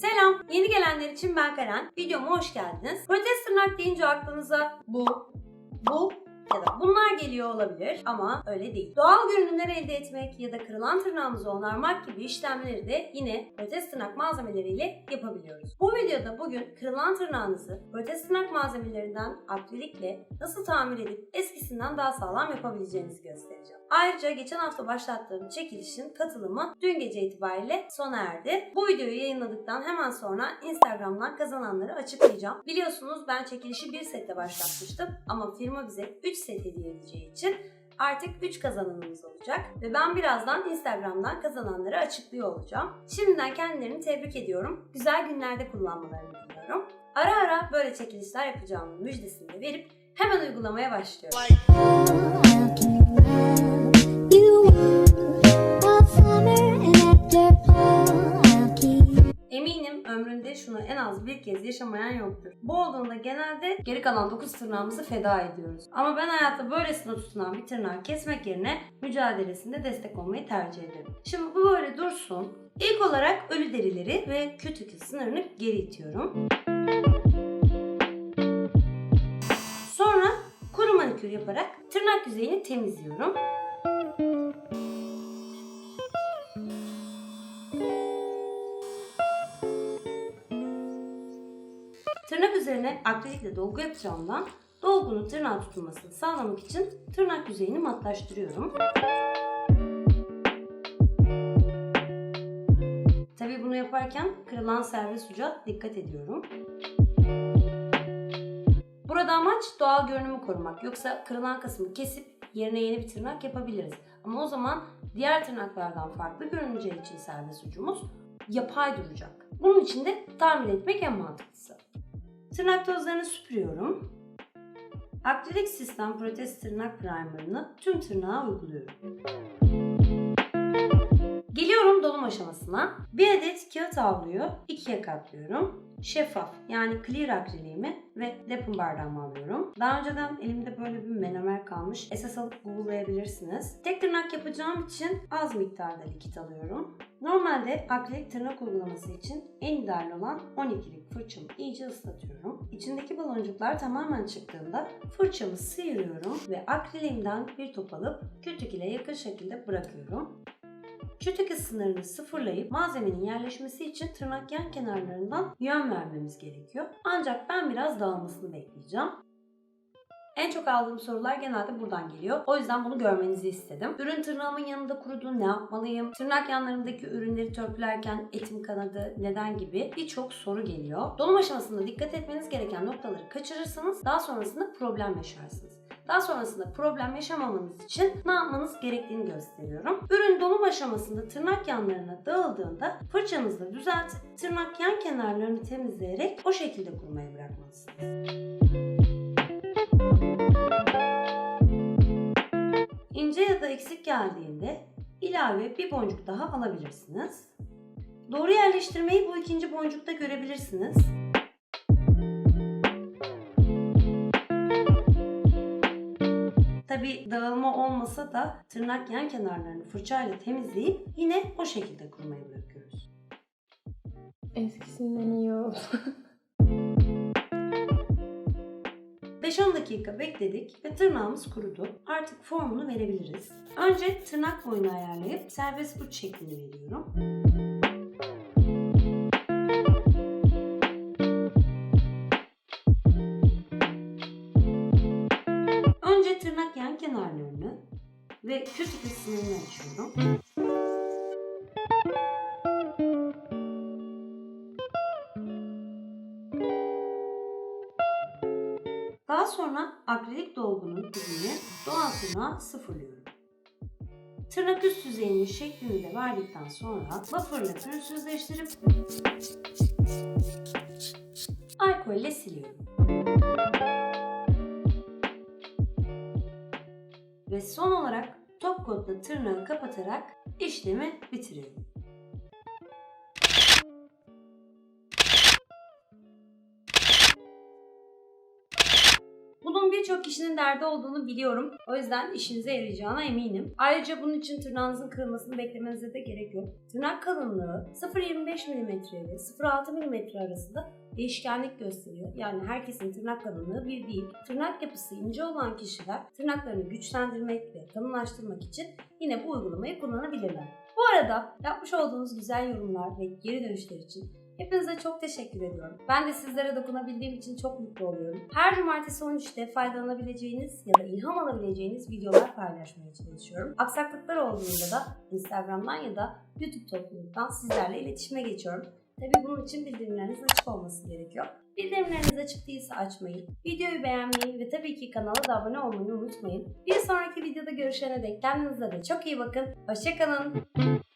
Selam, yeni gelenler için ben Karen. Videoma hoş geldiniz. Protez tırnak deyince aklınıza bu, bu ya da bunlar geliyor olabilir ama öyle değil. Doğal görünümler elde etmek ya da kırılan tırnağımızı onarmak gibi işlemleri de yine protez tırnak malzemeleriyle yapabiliyoruz. Bu videoda bugün kırılan tırnağınızı protez tırnak malzemelerinden akrilikle nasıl tamir edip eskisinden daha sağlam yapabileceğinizi göstereceğim. Ayrıca geçen hafta başlattığım çekilişin katılımı dün gece itibariyle sona erdi. Bu videoyu yayınladıktan hemen sonra Instagram'dan kazananları açıklayacağım. Biliyorsunuz ben çekilişi bir sette başlatmıştım ama firma bize 3 set hediye edeceği için artık 3 kazananımız olacak ve ben birazdan Instagram'dan kazananları açıklıyor olacağım. Şimdiden kendilerini tebrik ediyorum. Güzel günlerde kullanmalarını diliyorum. Ara ara böyle çekilişler yapacağımın müjdesini de verip hemen uygulamaya başlıyorum. Az bir kez yaşamayan yoktur. Bu olduğunda genelde geri kalan 9 tırnağımızı feda ediyoruz. Ama ben hayatta böylesine tutunan bir tırnağı kesmek yerine mücadelesinde destek olmayı tercih ederim. Şimdi bu böyle dursun. İlk olarak ölü derileri ve kütükü sınırını geri itiyorum. Sonra kuru manikür yaparak tırnak yüzeyini temizliyorum. Üzerine akrilikle dolgu yapacağımdan dolgunun tırnağa tutunmasını sağlamak için tırnak yüzeyini matlaştırıyorum. Tabii bunu yaparken kırılan serbest uca dikkat ediyorum. Burada amaç doğal görünümü korumak. Yoksa kırılan kısmı kesip yerine yeni bir tırnak yapabiliriz. Ama o zaman diğer tırnaklardan farklı görüneceği için serbest ucumuz yapay duracak. Bunun için de tamir etmek en mantıklısı. Tırnak tozlarını süpürüyorum. Akrilik sistem protez tırnak primerını tüm tırnağa uyguluyorum. Geliyorum dolum aşamasına. Bir adet kağıt havluyu ikiye katlıyorum. Şeffaf yani clear akriliğimi ve lapın bardağımı alıyorum. Daha önceden elimde böyle bir menomer kalmış. Esas alıp google'layabilirsiniz. Tek tırnak yapacağım için az miktarda likit alıyorum. Normalde akrilik tırnak uygulaması için en ideal olan 12'lik fırçamı iyice ıslatıyorum. İçindeki baloncuklar tamamen çıktığında fırçamı sıyırıyorum ve akriliğimden bir top alıp kütük ile yakın şekilde bırakıyorum. Kütük sınırını sıfırlayıp malzemenin yerleşmesi için tırnak yan kenarlarından yön vermemiz gerekiyor. Ancak ben biraz dağılmasını bekleyeceğim. En çok aldığım sorular genelde buradan geliyor. O yüzden bunu görmenizi istedim. Ürün tırnağımın yanında kurudu, ne yapmalıyım? Tırnak yanlarımdaki ürünleri törpülerken etim kanadı, neden gibi birçok soru geliyor. Dolum aşamasında dikkat etmeniz gereken noktaları kaçırırsanız daha sonrasında problem yaşarsınız. Daha sonrasında problem yaşamamanız için ne yapmanız gerektiğini gösteriyorum. Ürün dolum aşamasında tırnak yanlarına dağıldığında fırçanızla düzeltip tırnak yan kenarlarını temizleyerek o şekilde kurumaya bırakmalısınız. İnce ya da eksik geldiğinde ilave bir boncuk daha alabilirsiniz. Doğru yerleştirmeyi bu ikinci boncukta görebilirsiniz. Tabi dağılma olmasa da tırnak yan kenarlarını fırçayla temizleyip yine o şekilde kurumaya bırakıyoruz. Eskisinden iyi oldu. 5-10 dakika bekledik ve tırnağımız kurudu. Artık formunu verebiliriz. Önce tırnak boyunu ayarlayıp serbest uç şeklini veriyorum. Ve kütük kısmını açıyorum. Daha sonra akrilik dolgunun dibini doğal tırnağa sıfırlıyorum. Tırnak üst yüzeyinin şeklini de verdikten sonra bufferla pürüzsüzleştirip alkolle siliyorum. Ve son olarak top coatla tırnağı kapatarak işlemi bitiriyorum. Bunun birçok kişinin derdi olduğunu biliyorum. O yüzden işinize yarayacağına eminim. Ayrıca bunun için tırnağınızın kırılmasını beklemenize de gerek yok. Tırnak kalınlığı 0.25 mm ile 0.6 mm arasında değişkenlik gösteriyor. Yani herkesin tırnak kalınlığı bir değil. Tırnak yapısı ince olan kişiler tırnaklarını güçlendirmek ve kalınlaştırmak için yine bu uygulamayı kullanabilirler. Bu arada yapmış olduğunuz güzel yorumlar ve geri dönüşler için hepinize çok teşekkür ediyorum. Ben de sizlere dokunabildiğim için çok mutlu oluyorum. Her cumartesi 13'te faydalanabileceğiniz ya da ilham alabileceğiniz videolar paylaşmaya çalışıyorum. Aksaklıklar olduğunda da Instagram'dan ya da YouTube topluluktan sizlerle iletişime geçiyorum. Tabii bunun için bildirimleriniz açık olması gerekiyor. Bildirimleriniz açık değilse açmayı, videoyu beğenmeyi ve tabii ki kanala da abone olmayı unutmayın. Bir sonraki videoda görüşene dek kendinize de çok iyi bakın. Hoşçakalın.